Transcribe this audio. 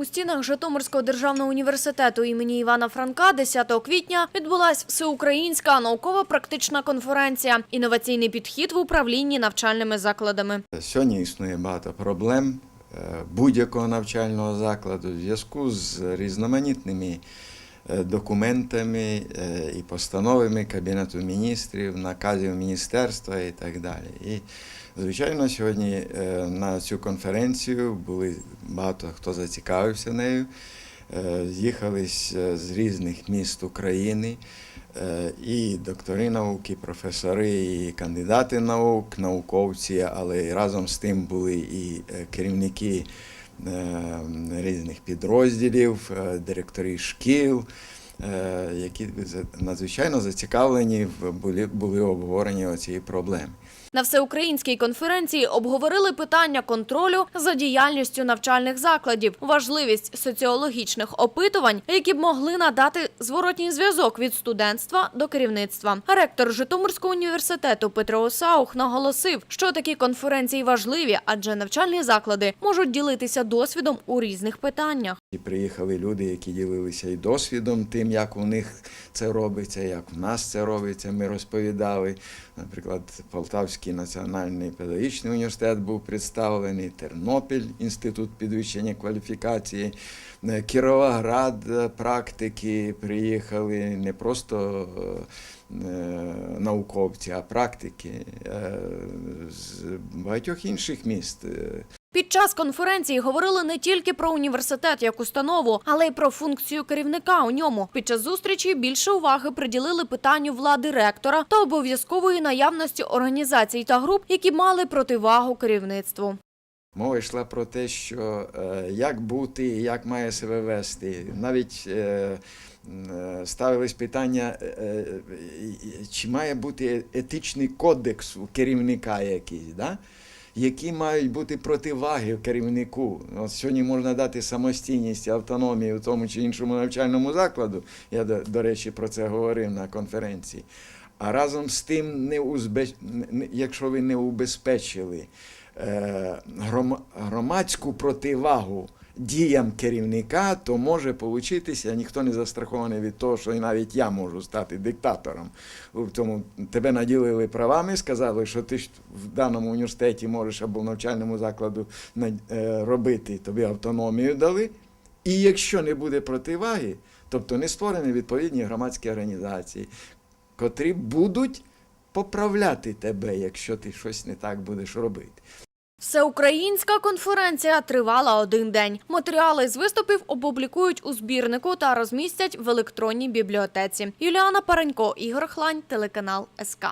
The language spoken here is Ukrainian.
У стінах Житомирського державного університету імені Івана Франка 10 квітня відбулася всеукраїнська наукова-практична конференція «Інноваційний підхід в управлінні навчальними закладами». Сьогодні існує багато проблем е, будь-якого навчального закладу в зв'язку з різноманітними документами е, і постановами Кабінету міністрів, наказів міністерства і так далі. І, звичайно, сьогодні е, на цю конференцію були багато хто зацікавився нею. Е, З'їхались е, з різних міст України е, і доктори наук, і професори, і кандидати наук, науковці, але разом з тим були і е, керівники е, різних підрозділів, директорів шкіл, е, які за- надзвичайно зацікавлені були, були обговорення цієї проблеми. На всеукраїнській конференції обговорили питання контролю за діяльністю навчальних закладів, важливість соціологічних опитувань, які б могли надати зворотній зв'язок від студентства до керівництва. Ректор Житомирського університету Петро Осаух наголосив, що такі конференції важливі, адже навчальні заклади можуть ділитися досвідом у різних питаннях. І приїхали люди, які ділилися і досвідом тим, як у них це робиться, як у нас це робиться. Ми розповідали. Наприклад, Полтавський національний педагогічний університет був представлений, Тернопіль, інститут підвищення кваліфікації, е, Кіровоград, е, практики приїхали не просто е, науковці, а практики з багатьох інших міст. Під час конференції говорили не тільки про університет як установу, але й про функцію керівника у ньому. Під час зустрічі більше уваги приділили питанню влади ректора та обов'язкової наявності організацій та груп, які мали противагу керівництву. Мова йшла про те, що е, як бути, як має себе вести. Навіть е, е, ставились питання, чи має бути етичний кодекс у керівника якийсь, да? Які мають бути противаги керівнику. От сьогодні можна дати самостійність автономію в тому чи іншому навчальному закладу. Я, до, речі, про це говорив на конференції. А разом з тим, не узбе... якщо ви не убезпечили е, гром- громадську противагу діям керівника, то може получитися, ніхто не застрахований від того, що і навіть я можу стати диктатором. Тому тебе наділили правами, сказали, що ти в даному університеті можеш або в навчальному закладу е, робити, тобі автономію дали. І якщо не буде противаги, тобто не створені відповідні громадські організації, котрі будуть поправляти тебе, якщо ти щось не так будеш робити. Всеукраїнська конференція тривала один день. Матеріали з виступів опублікують у збірнику та розмістять в електронній бібліотеці. Юліана Паренько, Ігор Хлань, телеканал СК.